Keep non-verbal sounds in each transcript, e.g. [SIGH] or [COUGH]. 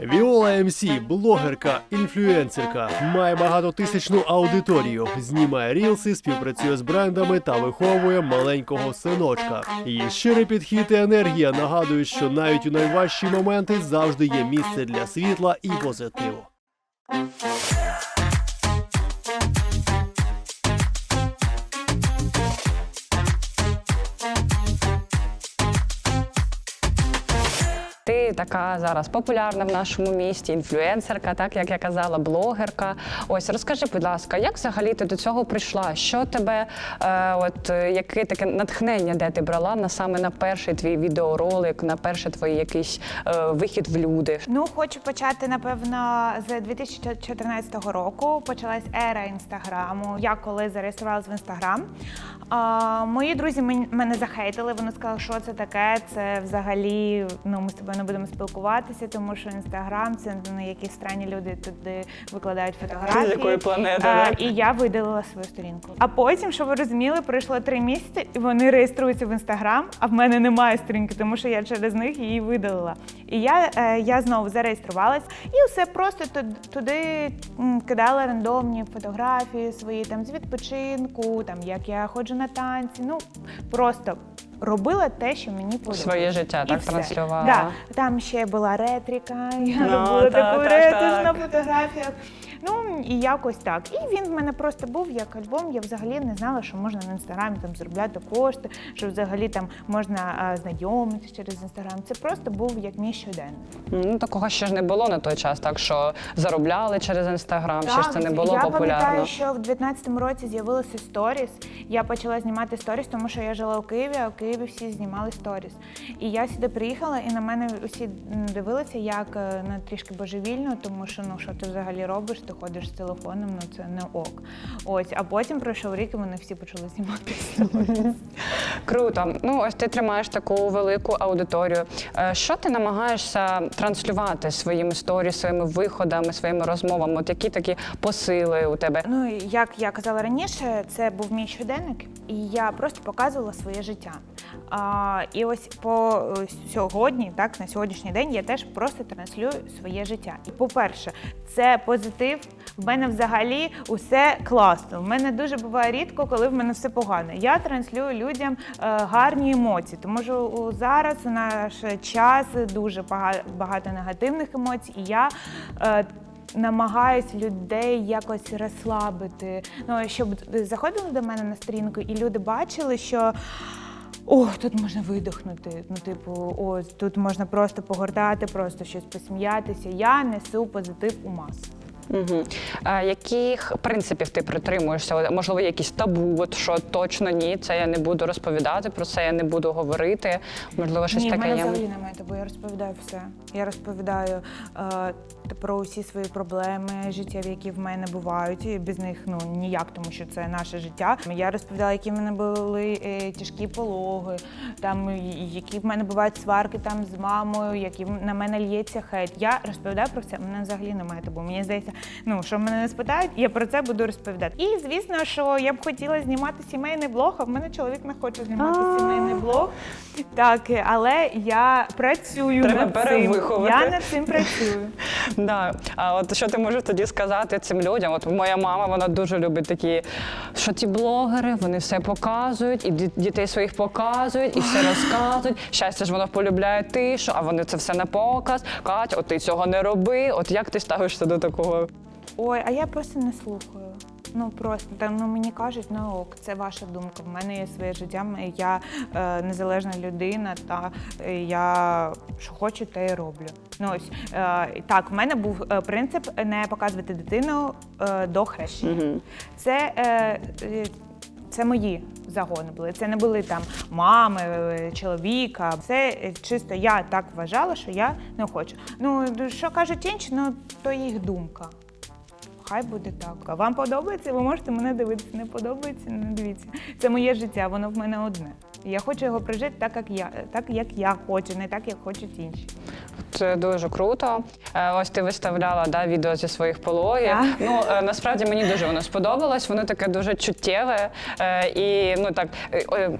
Віола МС, блогерка, інфлюенсерка, має багатотисячну аудиторію, знімає рілси, співпрацює з брендами та виховує маленького синочка. Її щирий підхід і енергія нагадують, що навіть у найважчі моменти завжди є місце для світла і позитиву. Така зараз популярна в нашому місті, інфлюенсерка, так як я казала, блогерка. Ось розкажи, будь ласка, як взагалі ти до цього прийшла? Що тебе, е, от яке таке натхнення, де ти брала на саме на перший твій відеоролик, на перший твій якийсь е, вихід в люди? Ну, хочу почати, напевно, з 2014 року. Почалась ера інстаграму. Я коли зареєструвалась в інстаграм, а, мої друзі мене захейтили. Вони сказали, що це таке. Це взагалі ну ми з тобою не будемо спілкуватися, тому що інстаграм це ну, якісь странні люди туди викладають фотографії. З якої планети, А, так? і я видалила свою сторінку. А потім, щоб ви розуміли, пройшло три місяці, і вони реєструються в інстаграм, а в мене немає сторінки, тому що я через них її видалила. І я, е, я знову зареєструвалась і все просто туди кидала рандомні фотографії свої там з відпочинку, там як я ходжу на танці. Ну просто робила те, що мені подобається. Своє життя, І так, все. транслювала. Да. Там ще була ретрика, я Ну, робила та- таку та- ретиш так. на фотографіях. Ну і якось так. І він в мене просто був як альбом. Я взагалі не знала, що можна на інстаграмі там заробляти кошти, що взагалі там можна знайомитися через інстаграм. Це просто був як мій щоденник. Ну такого ще ж не було на той час, так що заробляли через інстаграм, ще ж це не було я популярно. пам'ятаю, що в 19-му році з'явилися сторіс. Я почала знімати сторіс, тому що я жила у Києві, а у Києві всі знімали сторіс. І я сюди приїхала, і на мене усі дивилися як е, на трішки божевільну, тому що ну що ти взагалі робиш? Ти ходиш з телефоном, ну це не ок. Ось, а потім пройшов рік, і вони всі почали знімати [LAUGHS] сторіс. Круто. Ну ось ти тримаєш таку велику аудиторію. Е, Що ти намагаєшся транслювати своїми сторі, своїми виходами, своїми розмовами? От які такі посили у тебе? Ну, як я казала раніше, це був мій щоденник, і я просто показувала своє життя. А, і ось по е, сьогодні, так, на сьогоднішній день, я теж просто транслюю своє життя. І по-перше, це позитив. В мене взагалі усе класно. В мене дуже буває рідко, коли в мене все погано. Я транслюю людям е, гарні емоції, тому що зараз у наш час дуже багато негативних емоцій, і я. Е, намагаюсь людей якось розслабити. Ну, щоб заходили до мене на сторінку, і люди бачили, що. О, тут можна видихнути. Ну, типу, о, тут можна просто погортати, просто щось посміятися. Я несу позитив у масу. Угу. А, яких принципів ти притримуєшся? Можливо, якісь табу, от що точно ні, це я не буду розповідати, про це я не буду говорити. Можливо, щось Ні, в таке мене є. взагалі немає табу, я розповідаю все. Я розповідаю е, про усі свої проблеми життєві, які в мене бувають. І без них ну ніяк, тому що це наше життя. Я розповідала, які в мене були е, тяжкі пологи, там які в мене бувають сварки там з мамою, які на мене лється хейт. Я розповідаю про це. в Мене взагалі немає табу. Мені здається, ну що мене не спитають, я про це буду розповідати. І звісно, що я б хотіла знімати сімейний блог, а в мене чоловік не хоче знімати сімейний блог. Так, але я працюю Треба над цим. Я над цим працюю. [LAUGHS] Да. А от що ти можеш тоді сказати цим людям? От моя мама вона дуже любить такі, що ті блогери вони все показують, і дітей своїх показують, і все [LAUGHS] розказують. Щастя ж воно полюбляє тишу, а вони це все на показ. Катя, от ти цього не роби. От як ти ставишся до такого? Ой, а я просто не слухаю. Ну просто там ну мені кажуть, ну ок, це ваша думка. В мене є своє життя, я е, незалежна людина, та е, я що хочу, те й роблю. Ну ось е, так, в мене був е, принцип не показувати дитину е, до хрещення. Угу. Це, е, е, це мої загони були. Це не були там мами, е, чоловіка. Це чисто я так вважала, що я не хочу. Ну що кажуть інші, ну то їх думка. Хай буде так. Вам подобається? Ви можете мене дивитися. Не подобається? Не дивіться. Це моє життя, воно в мене одне. Я хочу його прожити так, як я, так, як я хочу, не так, як хочуть інші. Це дуже круто. Е, Ось ти виставляла да, відео зі своїх пологів. Так. Ну е, насправді мені дуже воно сподобалось. Воно таке дуже чуттєве. Е, І ну так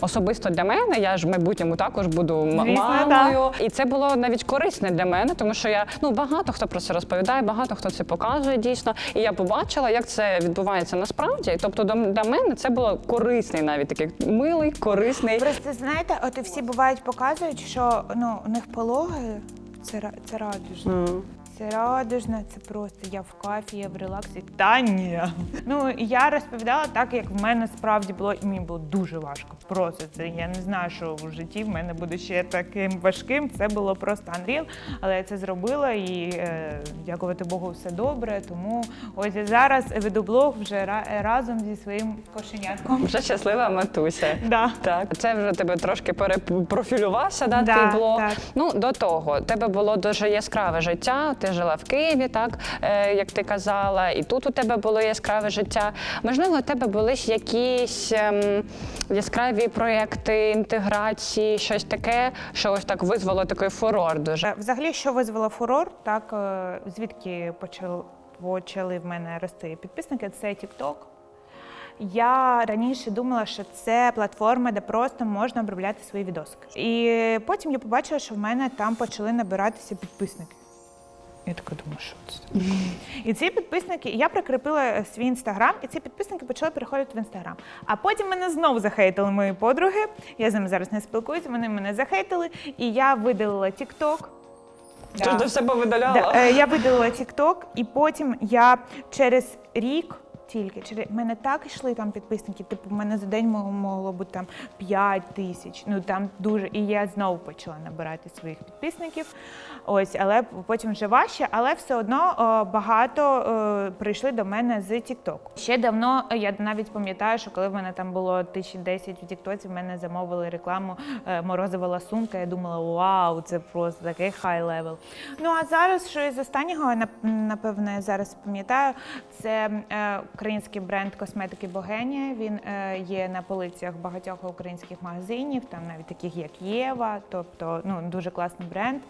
особисто для мене, я ж в майбутньому також буду Звісно, мамою. І це було навіть корисне для мене, тому що я ну багато хто про це розповідає, багато хто це показує дійсно. І я побачила, як це відбувається насправді. Тобто для мене це було корисний, навіть такий милий, корисний. Просто знаєте, от і всі бувають показують, що ну у них пологи це це радужно. Це радужно, це просто я в кафі, я в релаксі. Та ні. Ну я розповідала так, як в мене справді було, і мені було дуже важко. Просто це я не знаю, що в житті в мене буде ще таким важким. Це було просто unreal, але я це зробила і е, дякувати Богу, все добре. Тому ось і зараз веду блог вже ра- разом зі своїм кошенятком. Вже щаслива матуся. Да. Так, це вже тебе трошки перепрофілювався, да, Да, твій блог. так. Ну до того, тебе було дуже яскраве життя. Ти жила в Києві, так е, як ти казала, і тут у тебе було яскраве життя. Можливо, у тебе були якісь ем, яскраві проекти інтеграції, щось таке, що ось так визвало такий фурор дуже. Е, Взагалі, що визвало фурор, так е, звідки почали, в мене рости підписники, це TikTok. Я раніше думала, що це платформа, де просто можна обробляти свої відосики. І потім я побачила, що в мене там почали набиратися підписники. Я така думаю, що це таке? І ці підписники, я прикріпила е, свій інстаграм, і ці підписники почали переходити в інстаграм. А потім мене знову захейтили мої подруги. Я з ними зараз не спілкуюся, вони мене захейтили, і я видалила TikTok. Ти ж до себе видаляла? Да, е, я видалила TikTok, і потім я через рік. Тільки через мене так йшли там підписники. Типу, в мене за день могло, могло бути там 5 тисяч. Ну там дуже. І я знову почала набирати своїх підписників. Ось, але потім вже важче, але все одно багато прийшли до мене з TikTok. Ще давно е, я навіть пам'ятаю, що коли в мене там було 1010 в TikTok, в мене замовили рекламу е, морозова ласунка. Я думала, вау, це просто такий хай левел. Ну а зараз, що із останнього, нап- напевне, я зараз пам'ятаю, це е, український бренд косметики Богенія. Він є на полицях багатьох українських магазинів, там навіть таких як Єва, тобто ну дуже класний бренд.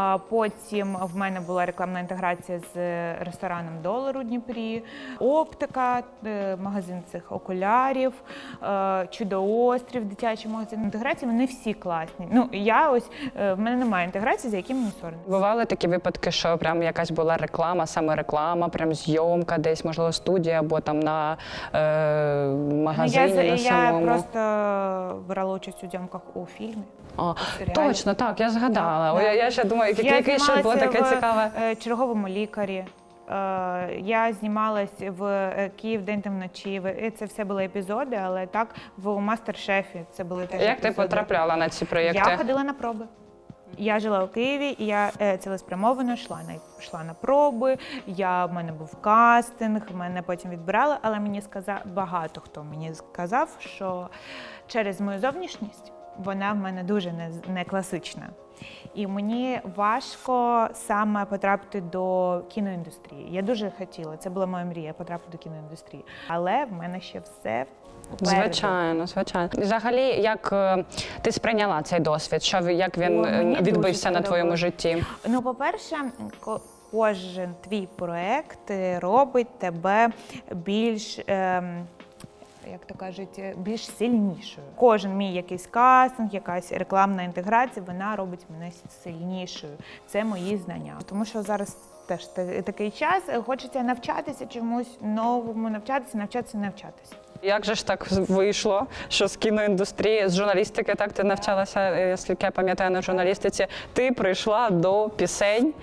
А потім в мене була рекламна інтеграція з рестораном Долар у Дніпрі, оптика, е, магазин цих окулярів, е, чудо-острів, дитячий магазин. Інтеграції вони всі класні. Ну я ось е, в мене немає інтеграції, за яким мені соромно. Бували такі випадки, що прям якась була реклама, саме реклама, прям зйомка, десь можливо студія або там на е, Ну, магазині я, на я самому. просто брала участь у зйомках у фільмі. Серіалі. точно, так, я згадала. О, я, я ще думаю, яке яке ще було таке в, цікаве. е, черговому лікарі. Е, Я знімалась в е, Київ день та вночі. В- е, Це все були епізоди, але так в мастер-шефі це були теж Як ти епізоди. потрапляла на ці проєкти? Я ходила на проби. Я жила у Києві, і я е, цілеспрямовано йшла на йшла на проби. Я в мене був кастинг, мене потім відбирали, але мені сказав багато хто мені сказав, що через мою зовнішність вона в мене дуже не, не класична. І мені важко саме потрапити до кіноіндустрії. Я дуже хотіла, це була моя мрія потрапити до кіноіндустрії. Але в мене ще все попереду. Звичайно, звичайно. Взагалі, як е, ти сприйняла цей досвід? Що як він Ой, е, відбився на твоєму житті? Ну, по-перше, ко- кожен твій проект е, робить тебе більш. Ем, як то кажуть, більш сильнішою. Кожен мій якийсь кастинг, якась рекламна інтеграція, вона робить мене сильнішою. Це мої знання. Тому що зараз теж такий час. Хочеться навчатися чомусь новому, навчатися, навчатися, навчатися. Як же ж так вийшло, що з кіноіндустрії, з журналістики, так ти навчалася, е, скільки я пам'ятаю на журналістиці, ти прийшла до пісень,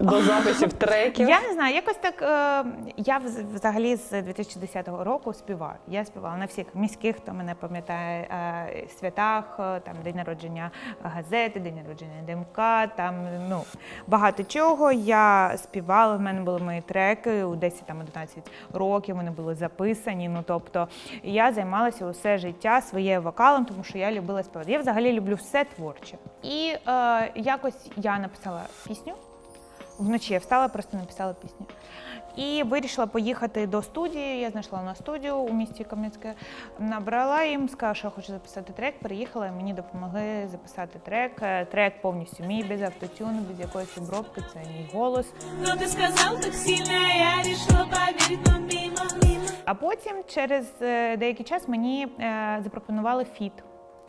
до [LAUGHS] записів треків. Я не знаю, якось так. Е, я вз- взагалі з 2010 року співаю. Я співала на всіх міських, хто мене пам'ятає, е, святах, е, там день народження газети, день народження ДМК, там ну багато чого. Я співала. В мене були мої треки у 10 там 11 років. Вони були записані. Ну тобто я займалася усе життя своєю вокалом, тому що я любила співати. Я взагалі люблю все творче. І е, якось я написала пісню. Вночі я встала, просто написала пісню. І вирішила поїхати до студії. Я знайшла на студію у місті Кам'янське, набрала їм, сказала, що я хочу записати трек. Приїхала і мені допомогли записати трек. Е, Трек повністю мій, без автотюну, без якоїсь обробки. Це мій голос. Но ты сказал так сильно, я решила поверить, но мимо, мимо. А потім, через е, деякий час, мені е, запропонували фіт.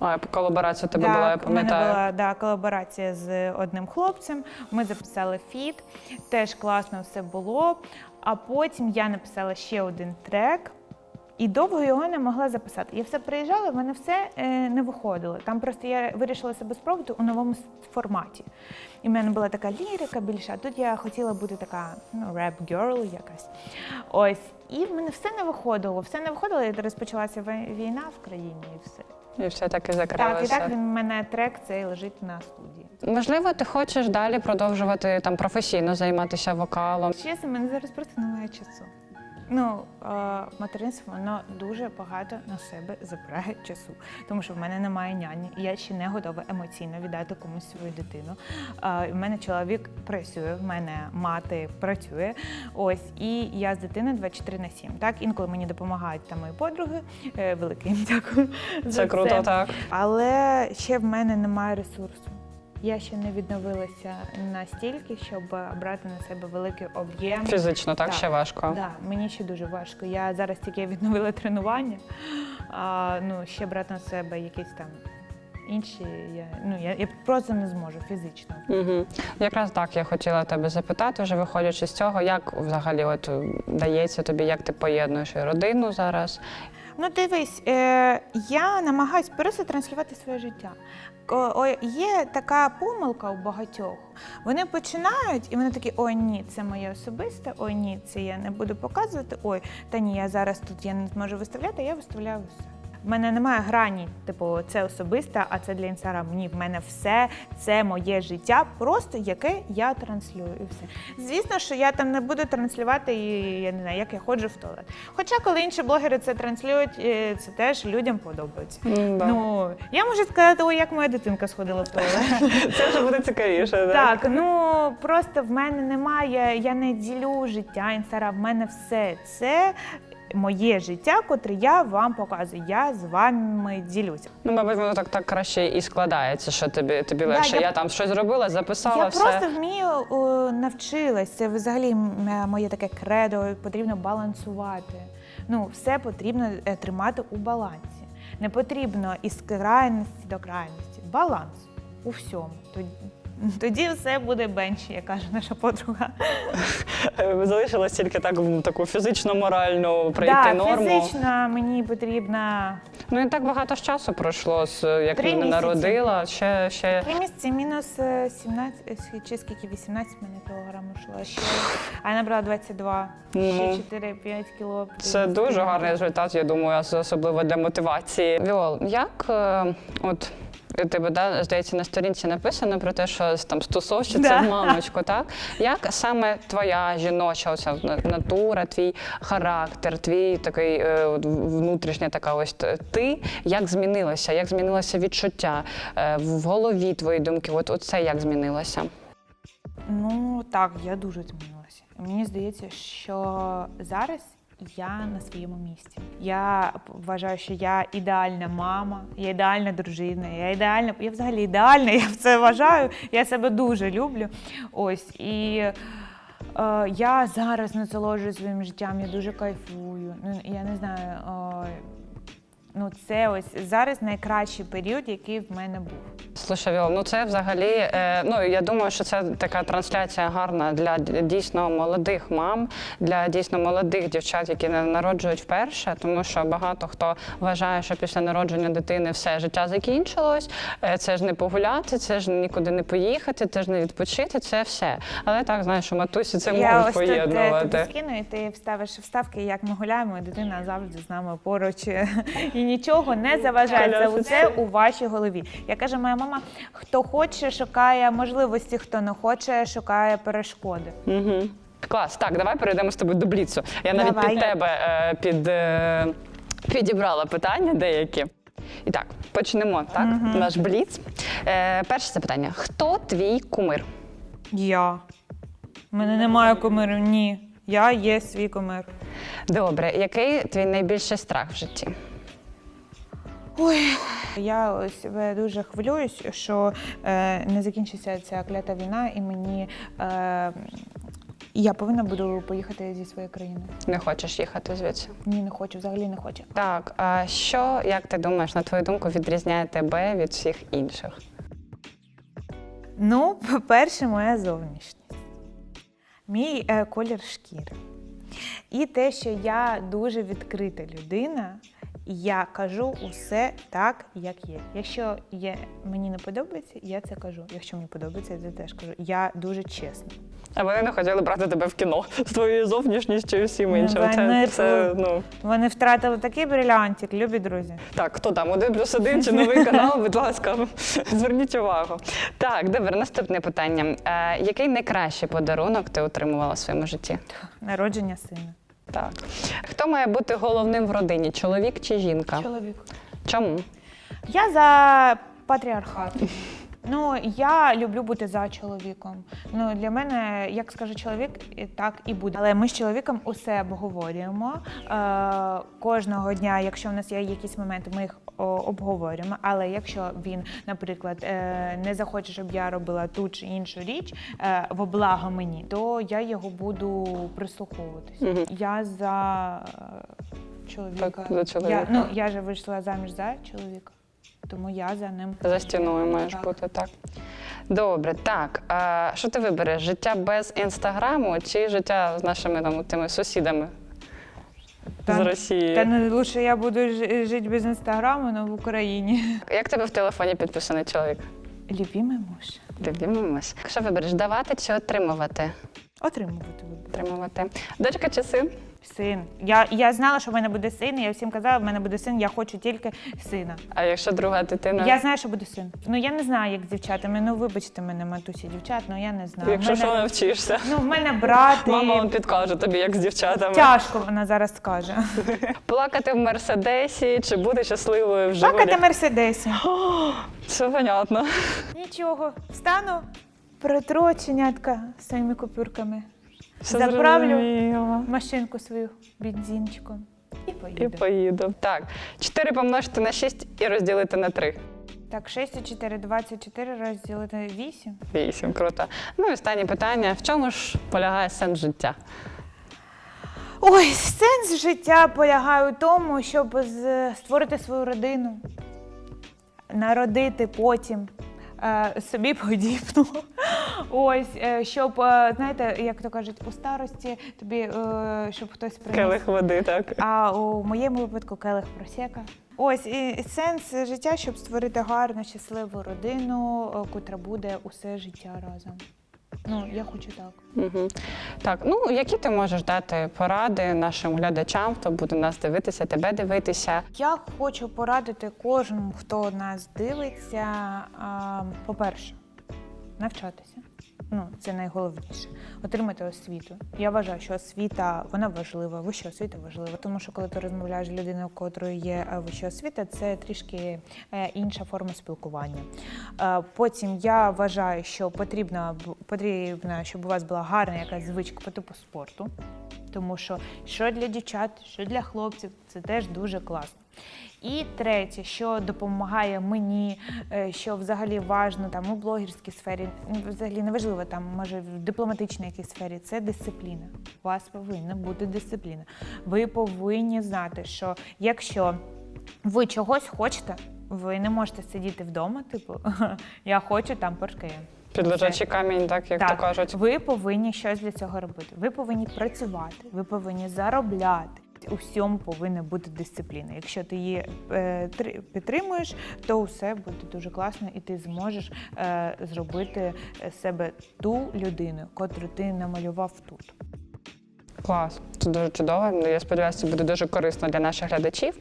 А, колаборація тебе була, я пам'ятаю. була да, колаборація з одним хлопцем. Ми записали фіт, теж класно все було. А потім я написала ще один трек. І довго його не могла записати. Я все приїжджала, в мене все е, не виходило. Там просто я вирішила себе спробувати у новому форматі. І в мене була така лірика більша, а тут я хотіла бути така ну, реп-герл якась. Ось. І в мене все не виходило. Все не виходило, і розпочалася війна в країні і все. І все Так, і закрилося. так він в мене трек цей лежить на студії. Можливо, ти хочеш далі продовжувати там професійно займатися вокалом. Чесно, мене зараз просто немає часу. Ну, материнство воно дуже багато на себе забирає часу, тому що в мене немає няні, і я ще не готова емоційно віддати комусь свою дитину. В мене чоловік працює, в мене мати працює. Ось, і я з дитиною 24 на 7. Так, інколи мені допомагають там мої подруги. Е, велике їм дякую. за Це круто, так. Але ще в мене немає ресурсу. Я ще не відновилася настільки, щоб брати на себе великий об'єм. Фізично, так, Так. ще важко. Да, мені ще дуже важко. Я зараз тільки відновила тренування. А, ну, ще брати на себе якісь там інші. Я, ну, я, я просто не зможу фізично. Угу. Якраз так я хотіла тебе запитати, вже виходячи з цього, як взагалі от е, дається тобі, як ти поєднуєш родину зараз. Ну, дивись, е, я намагаюся просто транслювати своє життя. Є така помилка у багатьох. Вони починають, і вони такі: ой, ні, це моє особисте, ой, ні, це я не буду показувати. Ой, та ні, я зараз тут я не зможу виставляти, я виставляю все. В мене немає грані, типу, це особисте, а це для інстаграму. Ні, в мене все це моє життя, просто яке я транслюю, і все. Звісно, що я там не буду транслювати, і я не знаю, як я ходжу в туалет. Хоча, коли інші блогери це транслюють, е, це теж людям подобається. М-да. Ну я можу сказати, ой, як моя дитинка сходила в туалет. [LAUGHS] Це вже буде цікавіше. Так, ну просто в мене немає, я не ділю життя інстаграм, в мене все це. Моє життя, котре я вам показую, я з вами ділюся. Ну, мабуть, воно так, так краще і складається, що тобі, тобі Да, легше. я- Я... там щось зробила, записала Я все. просто вмію о, навчилась. Це взагалі е, моє таке кредо. Потрібно балансувати. Ну, все потрібно е, тримати у балансі. Не потрібно із крайності до крайності. Баланс у всьому. Тоді, все буде бенч, як каже наша подруга. Е, Залишилось тільки так, таку фізично-моральну пройти Да, норму. фізично мені потрібно Ну і так багато ж часу пройшло, з як Три ти місяці. народила. Ще, ще... три місяці мінус е, 17, е, чи скільки 18 мене кілограм йшло. Ще, а я набрала 22, Ну. ще 4-5 кіло. Це дуже гарний результат, я думаю, особливо для мотивації. Віол, як е, от. Тебе да, здається на сторінці написано про те, що там стосовщиця Да. в мамочку, так як саме твоя жіноча оця натура, твій характер, твій такий е, внутрішня така ось ти, як змінилося, як змінилося відчуття е, в голові твої думки? От, от це як змінилося? Ну так, я дуже змінилася. Мені здається, що зараз я на своєму місці. Я вважаю, що я ідеальна мама, я ідеальна дружина, я ідеальна, я взагалі ідеальна, [LAUGHS] я це вважаю. Я себе дуже люблю. Ось і. Е, я зараз насолоджуюсь своїм життям, я дуже кайфую. Ну, я не знаю. Ну, це ось зараз найкращий період, який в мене був. Слушай, Віол, ну це взагалі, е, ну я думаю, що це така трансляція гарна для дійсно молодих мам, для дійсно молодих дівчат, які на- народжують вперше, тому що багато хто вважає, що після народження дитини все життя закінчилось. Е, це ж не погуляти, це ж нікуди не поїхати, це ж не відпочити, це все. Але так знаєш, що матусі це Я можуть ось тут е, тобі скину, і ти вставиш вставки, як ми гуляємо, і дитина завжди з нами поруч. І нічого не заважає. Це усе у вашій голові. Я каже, моя мама, хто хоче, шукає можливості, хто не хоче, шукає перешкоди. Угу. Клас, так, давай перейдемо з тобою до бліцу. Я навіть Давай. під тебе е, під, е, підібрала питання деякі. І так, почнемо. Так, наш бліц. Е, перше запитання: хто твій кумир? Я. У мене немає кумирів. Ні. Я є свій кумир. Добре, який твій найбільший страх в житті? Я себе дуже хвилююсь, що е, не закінчиться ця клята війна, і мені е, я повинна буду поїхати зі своєї країни. Не хочеш їхати звідси? Ні, не хочу, взагалі не хочу. Так, а що, як ти думаєш, на твою думку, відрізняє тебе від всіх інших? Ну, по-перше, моя зовнішність, мій е, колір шкіри. І те, що я дуже відкрита людина, я кажу усе так, як є. Якщо є, мені не подобається, я це кажу. Якщо мені подобається, я це теж кажу. Я дуже чесна. А вони не хотіли брати тебе в кіно [LAUGHS] з твоєю зовнішністю і всім Ну, іншим. Це, це, ну Вони втратили такий брилянтик, любі друзі. так, хто там? Один плюс один чи новий канал? Будь ласка, [LAUGHS] зверніть увагу. Так, добре, наступне питання. Е, який найкращий подарунок ти отримувала в своєму житті? Народження сина. Так. Хто має бути головним в родині? Чоловік чи жінка? Чоловік. Чому? Я за патріархат. Ну, я люблю бути за чоловіком. Ну, для мене, як скаже чоловік, так і буде. Але ми з чоловіком усе обговорюємо. Е, кожного дня, якщо в нас є якісь моменти, ми їх обговорюємо. Але якщо він, наприклад, е, не захоче, щоб я робила ту чи іншу річ е, во благо мені, то я його буду прислуховуватись. Мгм. Я за е, чоловіка. Так, за чоловіка. Я, ну, я же вийшла заміж за чоловіка, тому я за ним. За стіною маєш Так. бути, так. Добре, так. А що ти вибереш? Життя без інстаграму чи життя з нашими там, тими сусідами з Росії? Та не лучше я буду жити без інстаграму, але в Україні. Як тебе в телефоні підписаний чоловік? Любимий муж. Дивимось. Що вибереш, давати чи отримувати? Отримувати. Отримувати. Дочка чи син? Син. Я, я знала, що в мене буде син, і я всім казала, в мене буде син, я хочу тільки сина. А якщо друга дитина? Я знаю, що буде син. Ну я не знаю, як з дівчатами. Ну вибачте мене, матусі дівчат, ну я не знаю. Якщо мене, що навчишся. Ну, в мене брат. і Мама вам підкаже тобі, як з дівчатами. Тяжко вона зараз скаже. Плакати в мерседесі чи бути щасливою в Жигулі? Плакати мерседесі. Все понятно. Нічого, встану, протру оченятка своїми купюрками. Все Заправлю. зрозуміло. машинку свою бензинчиком і І поїду. поїду. Так, 4 помножити на 6 і розділити на 3. Так, 6 і 4, 24 розділити 8. 8, круто. Ну і останнє питання: в чому ж полягає сенс життя? Ой, сенс життя полягає у тому, щоб з- створити свою родину, народити потім. е, Собі подібну. Ось, е, щоб, е, знаєте, як то кажуть, у старості тобі, е, щоб хтось приніс. Келих води, так. А у моєму випадку келих просека. Ось і сенс життя, щоб створити гарну, щасливу родину, е, котра буде усе життя разом. Ну, я хочу так. Угу. Так, ну які ти можеш дати поради нашим глядачам, хто буде нас дивитися, тебе дивитися? Я хочу порадити кожному, хто нас дивиться. а, По-перше, навчатися. Ну, це найголовніше. Отримати освіту. Я вважаю, що освіта вона важлива, вища освіта важлива. Тому що коли ти розмовляєш з людиною, у котрої є е, вища освіта, це трішки е, інша форма спілкування. Е, Потім я вважаю, що потрібно, потрібно, щоб у вас була гарна якась звичка по типу спорту. Тому що що для дівчат, що для хлопців, це теж дуже класно. І третє, що допомагає мені, е, що взагалі важно там у блогерській сфері, взагалі неважливо там, може в дипломатичній якійсь сфері, це дисципліна. У вас повинна бути дисципліна. Ви повинні знати, що якщо ви чогось хочете, ви не можете сидіти вдома, типу, [LAUGHS] я хочу там паркею. Під лежачий камінь, так як Так, то кажуть. ви повинні щось для цього робити. Ви повинні працювати, ви повинні заробляти. У всьому повинна бути дисципліна. Якщо ти її е, три- підтримуєш, то все буде дуже класно, і ти зможеш е, зробити себе ту людину, котру ти намалював тут. Клас, це дуже чудово. Ну, Я сподіваюся, це буде дуже корисно для наших глядачів.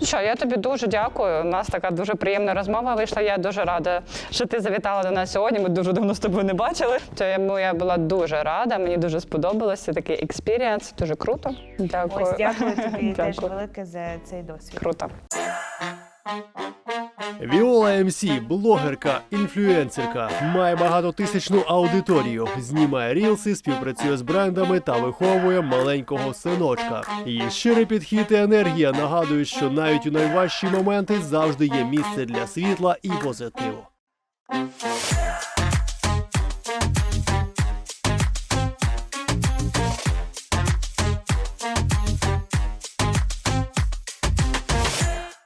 Ну що, я тобі дуже дякую. У нас така дуже приємна розмова вийшла. Я дуже рада, що ти завітала до нас сьогодні. Ми дуже давно з тобою не бачили. Тому я була дуже рада. Мені дуже сподобалося такий експірієнс. Дуже круто. Дякую. Ось дякую тобі [LAUGHS] теж велике за цей досвід. Круто. Віола МС, блогерка, інфлюенсерка, має багатотисячну аудиторію, знімає рілси, співпрацює з брендами та виховує маленького синочка. Її щирий підхід і енергія нагадують, що навіть у найважчі моменти завжди є місце для світла і позитиву.